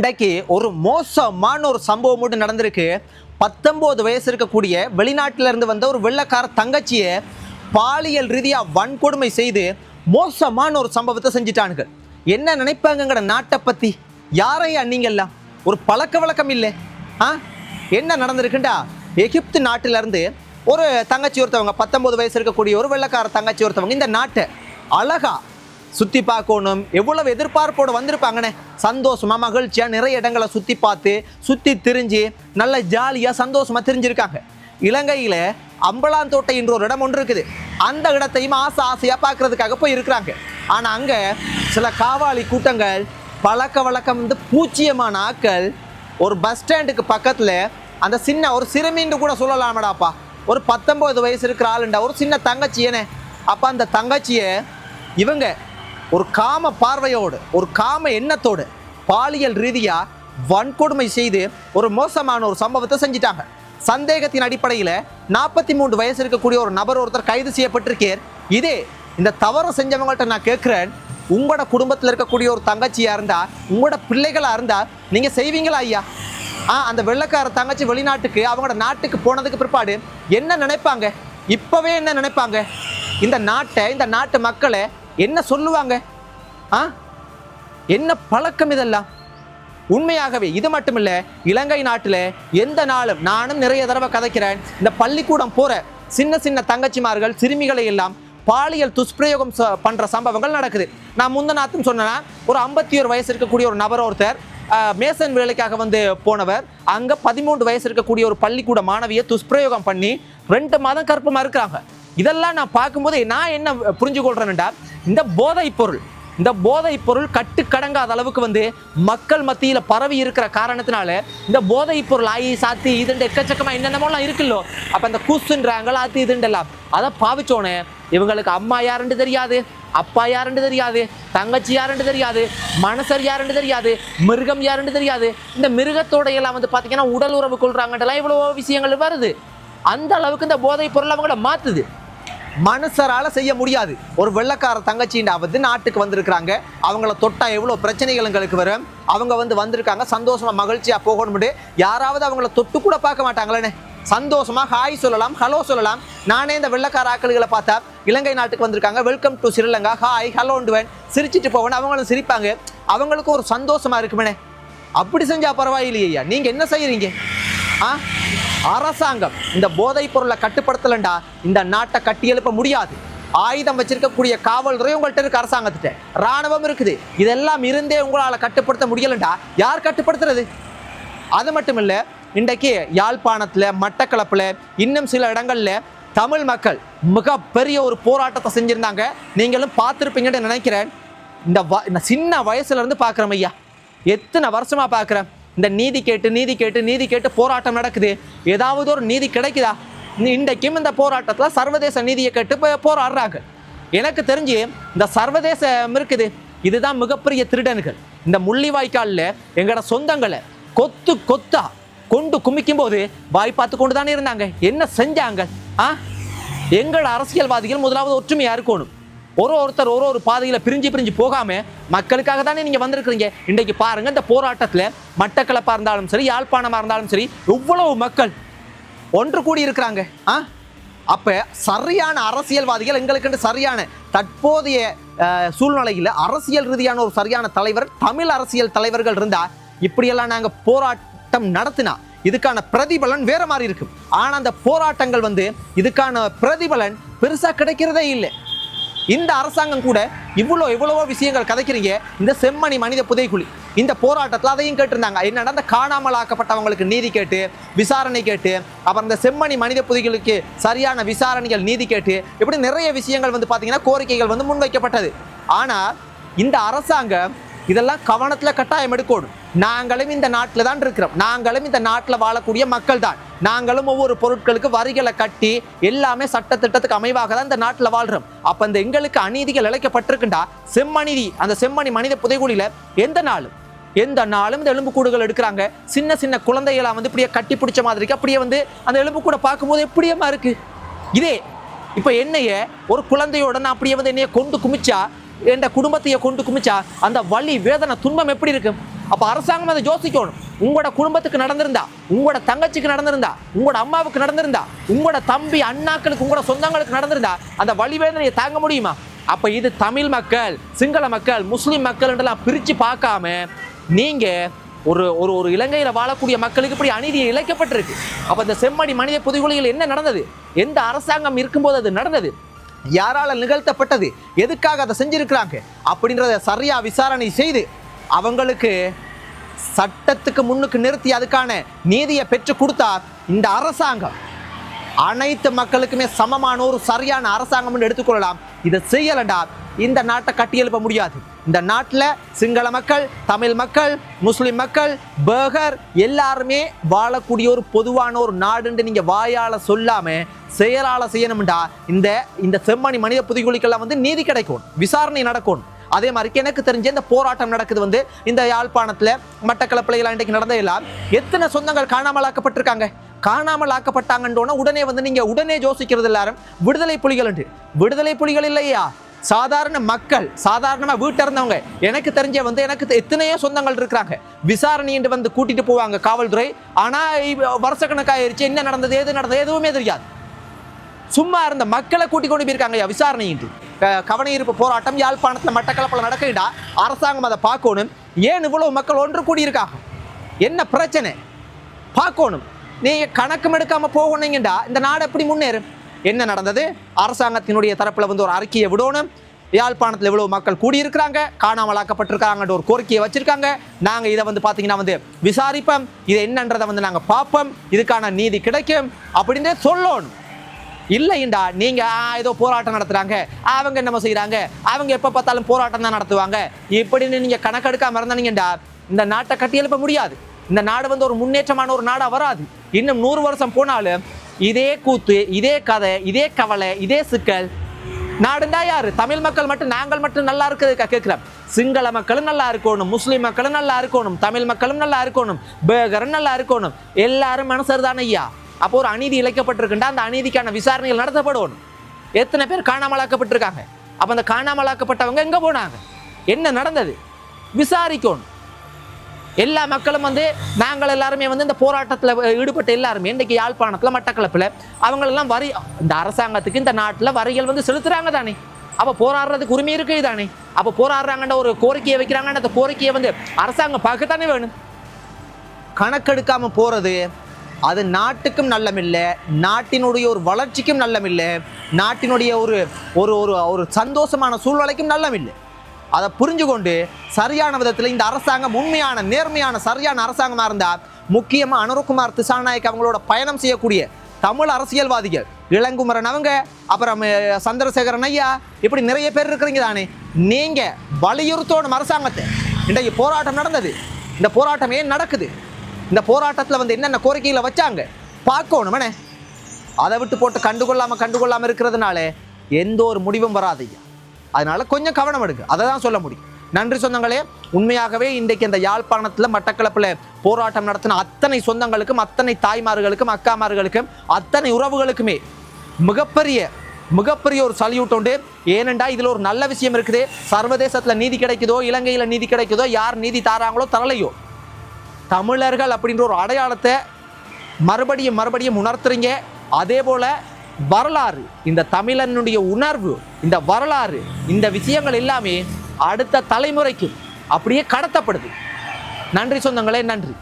இன்றைக்கு ஒரு மோசமான ஒரு சம்பவம் மட்டும் நடந்திருக்கு. பத்தொம்போது வயசு இருக்கக்கூடிய வெளிநாட்டிலிருந்து வந்த ஒரு வெள்ளக்கார தங்கச்சியை பாலியல் ரீதியாக வன்கொடுமை செய்து மோசமான ஒரு சம்பவத்தை செஞ்சிட்டானுங்க. என்ன நினைப்பாங்கங்கிற நாட்டை பற்றி யாரையா நீங்கள்லாம்? ஒரு பழக்க வழக்கம் இல்லை. ஆ? என்ன நடந்திருக்குண்டா? எகிப்து நாட்டிலேருந்து ஒரு தங்கச்சி ஒருத்தவங்க பத்தொம்போது வயசு இருக்கக்கூடிய ஒரு வெள்ளக்கார தங்கச்சி ஒருத்தவங்க இந்த நாட்டை அழகா சுற்றி பார்க்கணும். எவ்வளவு எதிர்பார்ப்போடு வந்திருப்பாங்கண்ணே சந்தோஷமாக மகிழ்ச்சியாக நிறைய இடங்களை சுற்றி பார்த்து சுற்றி திரிஞ்சு நல்ல ஜாலியாக சந்தோஷமாக தெரிஞ்சிருக்காங்க. இலங்கையில் அம்பலாந்தோட்டை என்ற ஒரு இடம் ஒன்று இருக்குது. அந்த இடத்தையும் ஆசை ஆசையாக பார்க்கறதுக்காக போய் இருக்கிறாங்க. ஆனால் அங்கே சில காவாலி கூட்டங்கள் பழக்க வழக்கம் வந்து பூச்சியமான ஆட்கள் ஒரு பஸ் ஸ்டாண்டுக்கு பக்கத்தில் அந்த சின்ன ஒரு சிறுமின்னு கூட சொல்லலாமடாப்பா. ஒரு பத்தொன்பது வயசு இருக்கிற ஆளுண்டா ஒரு சின்ன தங்கச்சி ஏனே. அப்போ அந்த தங்கச்சியை இவங்க ஒரு காம பார்வையோடு ஒரு காம எண்ணத்தோடு பாலியல் ரீதியாக வன்கொடுமை செய்து ஒரு மோசமான ஒரு சம்பவத்தை செஞ்சிட்டாங்க. சந்தேகத்தின் அடிப்படையில் நாற்பத்தி மூன்று வயசு இருக்கக்கூடிய ஒரு நபர் ஒருத்தர் கைது செய்யப்பட்டிருக்கார் இதே இந்த தவறு செஞ்சவங்கள்ட்ட நான் கேட்குறேன் உங்களோட குடும்பத்தில் இருக்கக்கூடிய ஒரு தங்கச்சியாக இருந்தால் உங்களோட பிள்ளைகளாக இருந்தால் நீங்கள் செய்வீங்களா ஐயா? ஆ அந்த வெள்ளக்கார தங்கச்சி வெளிநாட்டுக்கு அவங்களோட நாட்டுக்கு போனதுக்கு பிற்பாடு என்ன நினைப்பாங்க? இப்போவே என்ன நினைப்பாங்க? இந்த நாட்டை இந்த நாட்டு மக்களை என்ன சொல்லுவாங்க? ஆ? என்ன பழக்கம் இதெல்லாம்? உண்மையாகவே இது மட்டுமில்ல இலங்கை நாட்டில் எந்த நாளும் நானும் நிறைய தடவை கதைக்கிறேன். இந்த பள்ளிக்கூடம் போற சின்ன சின்ன தங்கச்சிமார்கள் சிறுமிகளை எல்லாம் பாலியல் துஷ்பிரயோகம் ச- பண்ற சம்பவங்கள் நடக்குது. நான் முந்தநாத்தும் சொன்னேன்னா ஒரு ஐம்பத்தி ஒரு வயசு இருக்கக்கூடிய ஒரு நபர் ஒருத்தர் மேசன் வேலைக்காக வந்து போனவர். அங்க பதிமூன்று வயசு இருக்கக்கூடிய ஒரு பள்ளிக்கூட மாணவியை துஷ்பிரயோகம் பண்ணி ரெண்டு மாதம் கற்பமா இருக்கிறாங்க இதெல்லாம் நான் பார்க்கும்போது நான் என்ன புரிஞ்சு கொள்றேன்டா இந்த போதைப் பொருள் இந்த போதைப் பொருள் கட்டுக்கடங்காத அளவுக்கு வந்து மக்கள் மத்தியில் பரவி இருக்கிற காரணத்தினால இந்த போதைப் பொருள் ஆயி சாத்தி இதுண்டு எக்கச்சக்கமாக என்னென்னமோலாம் இருக்குல்லோ. அப்போ அந்த கூசுன்றாங்க ஆத்தி இதுண்டெல்லாம். அதை பாவிச்சோன்னே இவங்களுக்கு அம்மா யாருன்னு தெரியாது அப்பா யாருன்னு தெரியாது தங்கச்சி யாருன்னு தெரியாது மனசர் யாருன்னு தெரியாது மிருகம் யாருன்னு தெரியாது. இந்த மிருகத்தோட எல்லாம் வந்து பார்த்தீங்கன்னா உடல் உறவு கொள்றாங்கன்றலாம் இவ்வளோ விஷயங்கள் வருது. அந்த அளவுக்கு இந்த போதைப் பொருள் அவங்கள மாற்றுது மனுஷரால செய்ய முடியாது. ஒரு வெள்ளக்கார தங்கச்சிண்டாவது நாட்டுக்கு வந்திருக்கிறாங்க. அவங்கள தொட்டா எவ்வளோ பிரச்சனைகள் எங்களுக்கு வரும்? அவங்க வந்து வந்திருக்காங்க. சந்தோஷமா மகிழ்ச்சியா போகணும்னு யாராவது அவங்கள தொட்டு கூட பார்க்க மாட்டாங்களேன்னு சந்தோஷமா ஹாய் சொல்லலாம் ஹலோ சொல்லலாம். நானே இந்த வெள்ளக்கார ஆக்களுகளை பார்த்தா இலங்கை நாட்டுக்கு வந்திருக்காங்க. வெல்கம் டு ஸ்ரீலங்கா ஹாய் ஹலோண்டுவேன் சிரிச்சிட்டு போவேன். அவங்களும் சிரிப்பாங்க. அவங்களுக்கும் ஒரு சந்தோஷமா இருக்குமேனே. அப்படி செஞ்சா பரவாயில்லையா நீங்க என்ன செய்யறீங்க? ஆ? அரசாங்கம் இந்த போதைப் பொருளை கட்டுப்படுத்தலண்டா இந்த நாட்டை கட்டியெழுப்ப முடியாது. ஆயுதம் வச்சிருக்கக்கூடிய காவல்துறை உங்கள்கிட்ட இருக்கு அரசாங்கத்திட்ட. ராணுவம் இருக்குது. இதெல்லாம் இருந்தே உங்களால் கட்டுப்படுத்த முடியலண்டா. யார் கட்டுப்படுத்துறது? அது மட்டும் இல்லை இன்றைக்கு யாழ்ப்பாணத்தில் மட்டக்களப்பில் இன்னும் சில இடங்களில் தமிழ் மக்கள் மிகப்பெரிய ஒரு போராட்டத்தை செஞ்சுருந்தாங்க. நீங்களும் பார்த்துருப்பீங்கன்னு நினைக்கிறேன். இந்த வ இந்த சின்ன வயசுலேருந்து பார்க்குறேன் பார்க்குறோம் ஐயா. எத்தனை வருஷமாக பார்க்குறேன். இந்த நீதி கேட்டு நீதி கேட்டு நீதி கேட்டு போராட்டம் நடக்குது. ஏதாவது ஒரு நீதி கிடைக்குதா? இன்றைக்கும் இந்த போராட்டத்தில் சர்வதேச நீதியை கேட்டு போராடுறாங்க. எனக்கு தெரிஞ்சு இந்த சர்வதேசம் இருக்குது. இதுதான் மிகப்பெரிய திருடன்கள். இந்த முள்ளிவாய்க்காலில் எங்களோட சொந்தங்களை கொத்து கொத்தா கொண்டு குமிக்கும் போது வாய் பார்த்து கொண்டு தானே இருந்தாங்க. என்ன செஞ்சாங்க? ஆ? எங்களோட அரசியல்வாதிகள் முதலாவது ஒற்றுமையாக இருக்கணும். ஒரு ஒருத்தர் ஒரு ஒரு பாதையில் பிரிஞ்சு பிரிஞ்சு போகாம மக்களுக்காக தானே நீங்கள் வந்திருக்கிறீங்க? இன்றைக்கு பாருங்கள் இந்த போராட்டத்தில் மட்டக்களப்பாக இருந்தாலும் சரி யாழ்ப்பாணமாக இருந்தாலும் சரி எவ்வளவு மக்கள் ஒன்று கூடி இருக்கிறாங்க. ஆ? அப்போ சரியான அரசியல்வாதிகள் எங்களுக்குன்னு சரியான தற்போதைய சூழ்நிலையில் அரசியல் ரீதியான ஒரு சரியான தலைவர் தமிழ் அரசியல் தலைவர்கள் இருந்தால் இப்படியெல்லாம் நாங்கள் போராட்டம் நடத்தினா இதுக்கான பிரதிபலன் வேற மாதிரி இருக்கும். ஆனால் அந்த போராட்டங்கள் வந்து இதுக்கான பிரதிபலன் பெருசாக கிடைக்கிறதே இல்லை. இந்த அரசாங்கம் கூட இவ்வளோ எவ்வளவோ விஷயங்கள் கதைக்கிறீங்க. இந்த செம்மணி மனித புதைக்குழி இந்த போராட்டத்தில் அதையும் கேட்டிருந்தாங்க. என்னடா இந்த காணாமல் ஆக்கப்பட்டவங்களுக்கு நீதி கேட்டு விசாரணை கேட்டு அப்புறம் இந்த செம்மணி மனித புதைகளுக்கு சரியான விசாரணைகள் நீதி கேட்டு இப்படி நிறைய விஷயங்கள் வந்து பார்த்தீங்கன்னா கோரிக்கைகள் வந்து முன்வைக்கப்பட்டது. ஆனால் இந்த அரசாங்கம் இதெல்லாம் கவனத்தில் கட்டாயம் எடுக்கணும். நாங்களும் இந்த நாட்டில் தான் இருக்கிறோம். நாங்களும் இந்த நாட்டில் வாழக்கூடிய மக்கள் தான். நாங்களும் ஒவ்வொரு பொருட்களுக்கு வரிகளை கட்டி எல்லாமே சட்டத்திட்டத்துக்கு அமைவாக தான் இந்த நாட்டில் வாழ்கிறோம் அப்போ இந்த எங்களுக்கு அநீதிகள் இழைக்கப்பட்டிருக்குண்டா? செம்மணிதி அந்த செம்மணி மனித புதைகுழியில் எந்த நாளும் எந்த நாளும் இந்த எலும்புக்கூடுகள் எடுக்கிறாங்க? சின்ன சின்ன குழந்தைகளை வந்து இப்படியே கட்டி பிடிச்ச மாதிரி இருக்கு அப்படியே வந்து அந்த எலும்புக்கூடை பார்க்கும்போது எப்படியமா இருக்கு? இதே இப்போ என்னைய ஒரு குழந்தையோட நான் அப்படியே வந்து என்னைய கொண்டு குமிச்சா என்ற குடும்பத்தையே கொண்டு குமிச்சா அந்த வலி வேதனை துன்பம் எப்படி இருக்கும்? அப்போ அரசாங்கம் அதை யோசிக்கணும். உங்களோட குடும்பத்துக்கு நடந்திருந்தா உங்களோட தங்கச்சிக்கு நடந்திருந்தா உங்களோட அம்மாவுக்கு நடந்திருந்தா உங்களோட தம்பி அண்ணாக்களுக்கு உங்களோட சொந்தங்களுக்கு நடந்திருந்தா அந்த வழிவேதனையை தாங்க முடியுமா? அப்போ இது தமிழ் மக்கள் சிங்கள மக்கள் முஸ்லீம் மக்கள் என்றெல்லாம் பார்க்காம நீங்கள் ஒரு ஒரு ஒரு இலங்கையில் வாழக்கூடிய மக்களுக்கு இப்படி அநீதி இழைக்கப்பட்டிருக்கு. அப்போ இந்த செம்மணி மனித புதுகுலிகள் என்ன நடந்தது? எந்த அரசாங்கம் இருக்கும்போது அது நடந்தது? யாரால நிகழ்த்தப்பட்டது? எதுக்காக அதை செஞ்சிருக்கிறாங்க? அப்படின்றத சரியா விசாரணை செய்து அவங்களுக்கு சட்டத்துக்கு முன்னுக்கு நிறுத்தி அதுக்கான நீதியை பெற்று கொடுத்தா இந்த அரசாங்கம். அனைத்து மக்களுக்குமே சமமான ஒரு சரியான அரசாங்கம் எடுத்துக்கொள்ளலாம். இதை செய்யலண்டா இந்த நாட்டை கட்டியெழுப்ப முடியாது. இந்த நாட்டில் சிங்கள மக்கள் தமிழ் மக்கள் முஸ்லிம் மக்கள் பேகர் எல்லாருமே வாழக்கூடிய ஒரு பொதுவான ஒரு நாடுன்னு நீங்கள் வாயால் சொல்லாமல் செயலால் செய்யணும்டா. இந்த இந்த செம்மணி மனித புதுகுலிக்கெல்லாம் வந்து நீதி கிடைக்கும் விசாரணை நடக்கும் அதே மாதிரி எனக்கு தெரிஞ்ச இந்த போராட்டம் நடக்குது வந்து இந்த யாழ்ப்பாணத்தில் மட்டக்களப்பிள்ளைகள் இன்றைக்கு நடந்ததெல்லாம் எத்தனை சொந்தங்கள் காணாமலாக்கப்பட்டிருக்காங்க? காணாமல் ஆக்கப்பட்டாங்கன்றோன்னா உடனே வந்து நீங்க உடனே யோசிக்கிறது எல்லாரும் விடுதலை புலிகள் விடுதலை புலிகள் இல்லையா? சாதாரண மக்கள் சாதாரணமா வீட்டில் இருந்தவங்க எனக்கு தெரிஞ்ச வந்து எனக்கு எத்தனையோ சொந்தங்கள் இருக்கிறாங்க. விசாரணை என்று வந்து கூட்டிட்டு போவாங்க காவல்துறை. ஆனா வருஷ வருஷக்கணக்காயிருச்சு என்ன நடந்தது எது நடந்தது எதுவுமே தெரியாது. சும்மா இருந்த மக்களை கூட்டி கொண்டு போயிருக்காங்க விசாரணையின்றி க- கவனஈர்ப்பு போராட்டம் யாழ்ப்பாணத்தில் மட்டக்களப்பில் நடக்குதுடா. அரசாங்கம் அதை பார்க்கணும். ஏன் இவ்வளவு மக்கள் ஒன்று கூடியிருக்காங்க? என்ன பிரச்சனை? பார்க்கணும். நீ கணக்கும் எடுக்காமல் போகணுங்கண்டா இந்த நாடு எப்படி முன்னேறும்? என்ன நடந்தது? அரசாங்கத்தினுடைய தரப்பில் வந்து ஒரு அறிக்கையை விடணும். யாழ்ப்பாணத்தில் இவ்வளவு மக்கள் கூடியிருக்கிறாங்க. காணாமலாக்கப்பட்டிருக்காங்கன்ற ஒரு கோரிக்கையை வச்சிருக்காங்க. நாங்கள் இதை வந்து பார்த்தீங்கன்னா வந்து விசாரிப்போம். இது என்னன்றதை வந்து நாங்கள் பார்ப்போம். இதுக்கான நீதி கிடைக்கும் அப்படின்னு சொல்லணும். இல்லைண்டா நீங்கள் ஏதோ போராட்டம் நடத்துகிறாங்க அவங்க என்னமோ செய்கிறாங்க அவங்க எப்போ பார்த்தாலும் போராட்டம் தான் நடத்துவாங்க. இப்படின்னு நீங்கள் கணக்கெடுக்காமல் இருந்தானீங்கண்டா இந்த நாட்டை கட்டியெழுப்ப முடியாது. இந்த நாடு வந்து ஒரு முன்னேற்றமான ஒரு நாடாக வராது. இன்னும் நூறு வருஷம் போனாலும் இதே கூத்து இதே கதை இதே கவலை இதே சிக்கல். நாடுண்டா யாரு? தமிழ் மக்கள் மட்டும் நாங்கள் மட்டும் நல்லா இருக்கிறதுக்கா கேட்குறோம் சிங்கள மக்களும் நல்லா இருக்கணும் முஸ்லீம் மக்களும் நல்லா இருக்கணும் தமிழ் மக்களும் நல்லா இருக்கணும் பேகரும் நல்லா இருக்கணும். எல்லாரும் மனசர் தானே ஐயா. அப்போ ஒரு அநீதி இழைக்கப்பட்டிருக்குண்டா அந்த அநீதிக்கான விசாரணைகள் நடத்தப்படணும். எத்தனை பேர் காணாமலாக்கப்பட்டிருக்காங்க? அப்போ அந்த காணாமலாக்கப்பட்டவங்க எங்கே போனாங்க? என்ன நடந்தது? விசாரிக்கணும். எல்லா மக்களும் வந்து நாங்கள் எல்லாருமே வந்து இந்த போராட்டத்தில் ஈடுபட்ட எல்லாருமே இன்றைக்கு யாழ்ப்பாணத்தில் மட்டக்களப்பில் அவங்களெல்லாம் வரி இந்த அரசாங்கத்துக்கு இந்த நாட்டில் வரிகள் வந்து செலுத்துறாங்க தானே. அப்போ போராடுறதுக்கு உரிமை இருக்குது தானே. அப்போ போராடுறாங்கன்ற ஒரு கோரிக்கையை வைக்கிறாங்கன்ற அந்த கோரிக்கையை வந்து அரசாங்கம் பார்க்கத்தானே வேணும். கணக்கெடுக்காமல் போகிறது அது நாட்டுக்கும் நல்லமில்லை நாட்டினுடைய ஒரு வளர்ச்சிக்கும் நல்லமில்லை நாட்டினுடைய ஒரு ஒரு ஒரு ஒரு சந்தோஷமான சூழ்நிலைக்கும் நல்லமில்லை. அதை புரிஞ்சு கொண்டு சரியான விதத்தில் இந்த அரசாங்கம் உண்மையான நேர்மையான சரியான அரசாங்கமாக இருந்தால் முக்கியமாக அனுரகுமார் திசாநாயக் அவங்களோட பயணம் செய்யக்கூடிய தமிழ் அரசியல்வாதிகள் இளங்குமரன் அவங்க அப்புறம் சந்திரசேகரன் ஐயா இப்படி நிறைய பேர் இருக்கிறீங்க தானே. நீங்கள் வலியுறுத்தணும் அரசாங்கத்தை. இன்றைக்கு போராட்டம் நடந்தது. இந்த போராட்டம் ஏன் நடக்குது? இந்த போராட்டத்தில் வந்து என்னென்ன கோரிக்கைகளை வச்சாங்க? பார்க்கணும் அதை விட்டு போட்டு கண்டுகொள்ளாமல் கண்டுகொள்ளாமல் இருக்கிறதுனால எந்த ஒரு முடிவும் வராது ஐயா. அதனால கொஞ்சம் கவனம் எடுக்கு அதை தான் சொல்ல முடியும். நன்றி சொந்தங்களே. உண்மையாகவே இன்றைக்கு இந்த யாழ்ப்பாணத்தில் மட்டக்களப்பில் போராட்டம் நடத்தின அத்தனை சொந்தங்களுக்கும் அத்தனை தாய்மார்களுக்கும் அக்காமார்களுக்கும் அத்தனை உறவுகளுக்குமே மிகப்பெரிய மிகப்பெரிய ஒரு சல்யூட் உண்டு. ஏனெண்டா இதில் ஒரு நல்ல விஷயம் இருக்குது. சர்வதேசத்தில் நீதி கிடைக்குதோ இலங்கையில் நீதி கிடைக்குதோ யார் நீதி தாராங்களோ தரலையோ. தமிழர்கள் அப்படின்ற ஒரு அடையாளத்தை மறுபடியும் மறுபடியும் உணர்த்துறீங்க. அதே போல் வரலாறு இந்த தமிழனுடைய உணர்வு இந்த வரலாறு இந்த விஷயங்கள் எல்லாமே அடுத்த தலைமுறைக்கு அப்படியே கடத்தப்படுது. நன்றி சொந்தங்களே நன்றி.